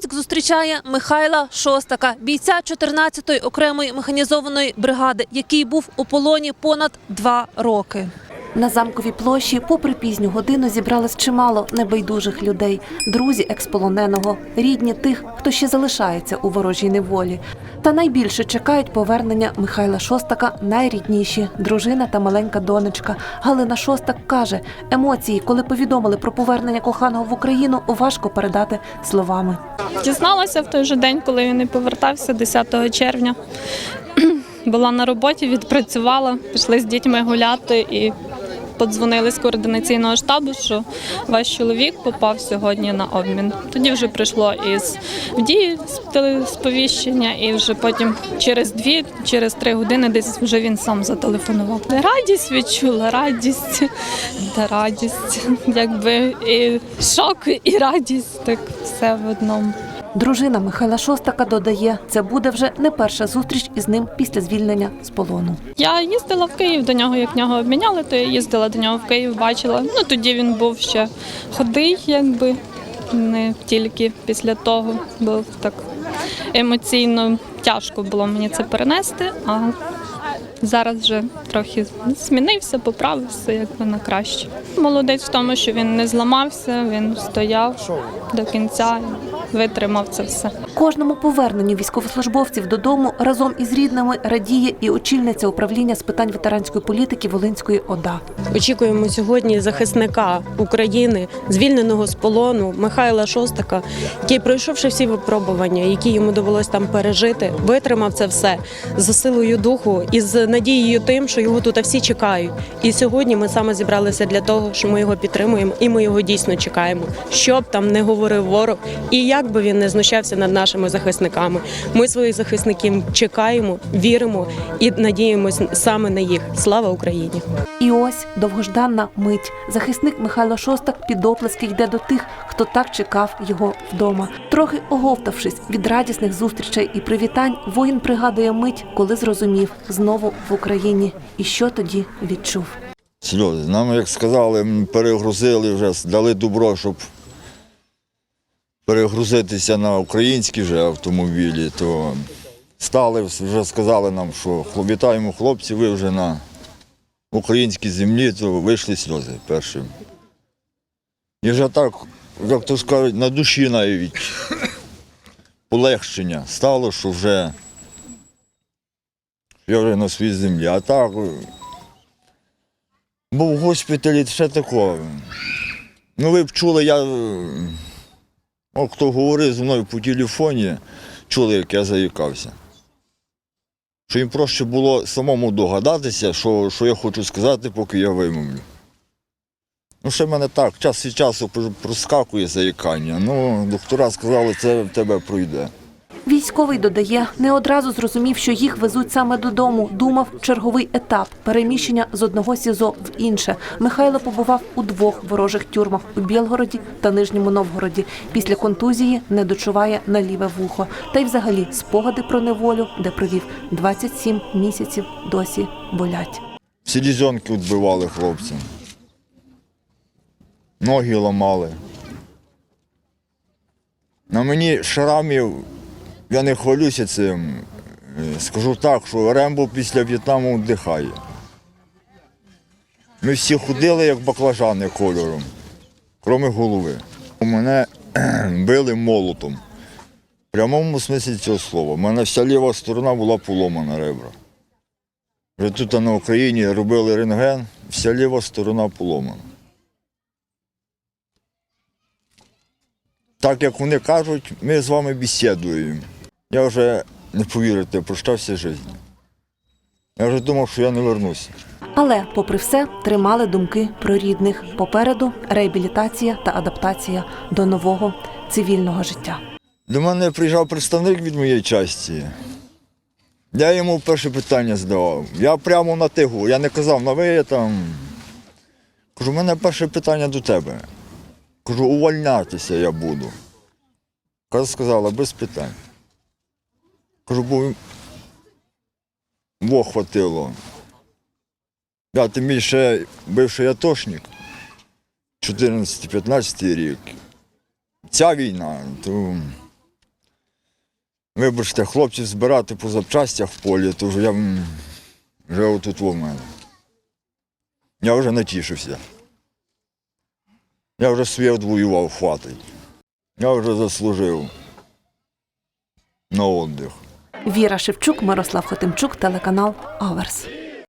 Луцьк зустрічає Михайла Шостака, бійця 14-ї окремої механізованої бригади, який був у полоні понад два роки. На замковій площі, попри пізню годину, зібралось чимало небайдужих людей, друзі експолоненого, рідні тих, хто ще залишається у ворожій неволі. Та найбільше чекають повернення Михайла Шостака найрідніші дружина та маленька донечка. Галина Шостак каже, емоції, коли повідомили про повернення коханого в Україну, важко передати словами. Дізналася в той же день, коли він і повертався, 10 червня. Була на роботі, відпрацювала, пішли з дітьми гуляти і подзвонили з координаційного штабу, що ваш чоловік попав сьогодні на обмін. Тоді вже прийшло із дії сповіщення, і вже потім через дві, через три години десь вже він сам зателефонував. Радість відчула, радість та радість, якби і шок, і радість, так все в одному. Дружина Михайла Шостака додає, це буде вже не перша зустріч із ним після звільнення з полону. Я їздила в Київ до нього, як нього обміняли, то я їздила до нього в Київ, бачила. Ну тоді він був ще ходий, якби не тільки після того, був так емоційно тяжко було мені це перенести. А зараз вже трохи змінився, поправився якби на краще. Молодець в тому, що він не зламався, він стояв до кінця, витримав це все. Кожному поверненню військовослужбовців додому разом із рідними радіє і очільниця управління з питань ветеранської політики Волинської ОДА. Очікуємо сьогодні захисника України, звільненого з полону Михайла Шостака, який, пройшовши всі випробування, які йому довелось там пережити, витримав це все з силою духу і з надією тим, що його тут всі чекають. І сьогодні ми саме зібралися для того, що ми його підтримуємо, і ми його дійсно чекаємо. Що б там не говорив ворог, і як би він не знущався над нашими захисниками. Ми своїх захисників чекаємо, віримо і надіємось саме на їх. Слава Україні! І ось довгожданна мить. Захисник Михайло Шостак під оплески йде до тих, хто так чекав його вдома. Трохи оговтавшись від радісних зустрічей і привітань, воїн пригадує мить, коли зрозумів знову в Україні. І що тоді відчув. Сльози. Нам, як сказали, перегрузили вже, дали добро, щоб перегрузитися на українські вже автомобілі, то стали, вже сказали нам, що «Хлоп- вітаємо хлопці, ви вже на українській землі, то вийшли сльози першим. І вже так, як то скажуть, на душі навіть полегшення стало, що вже я вже на своїй землі. А так був в госпіталі ще такого. Ну, ви б чули, я. О, хто говорив зі мною по телефоні, чули, як я заїкався. Що їм проще було самому догадатися, що, що я хочу сказати, поки я вимовлю. Ну, ще в мене так, час від часу проскакує заїкання. Ну, доктора сказали, це в тебе пройде. Військовий додає, не одразу зрозумів, що їх везуть саме додому. Думав черговий етап переміщення з одного СІЗО в інше. Михайло побував у двох ворожих тюрмах у Білгороді та Нижньому Новгороді. Після контузії не дочуває на ліве вухо. Та й взагалі спогади про неволю, де провів 27 місяців, досі болять. Селізонки відбивали хлопцям. Ноги ламали. На мені шрамів, я не хвалюся цим. Скажу так, що Рембо після В'єтнаму вдихає. Ми всі ходили, як баклажани кольором, крім голови. Мене били молотом. В прямому смислі цього слова. У мене вся ліва сторона була поломана ребра. Вже тут на Україні робили рентген, вся ліва сторона поломана. Так як вони кажуть, ми з вами бесідуємо. Я вже не повірите, прощався життя. Я вже думав, що я не вернуся. Але, попри все, тримали думки про рідних. Попереду реабілітація та адаптація до нового цивільного життя. До мене приїжджав представник від моєї часті. Я йому перше питання задавав. Я прямо на тигу, я не казав на ви там. Кажу, у мене перше питання до тебе. Кажу, увольнятися я буду. Каже, сказала, без питань. Кажу, бо во хватило. Я тим більше бивший атошник, 14-15 рік. Ця війна, то Вибачте, хлопців збирати по запчастях в полі, то вже я вже отут у мене. Я вже натішився. Я вже свій відвоював хватить. Я вже заслужив на отдих. Віра Шевчук, Мирослав Хотимчук, телеканал Аверс.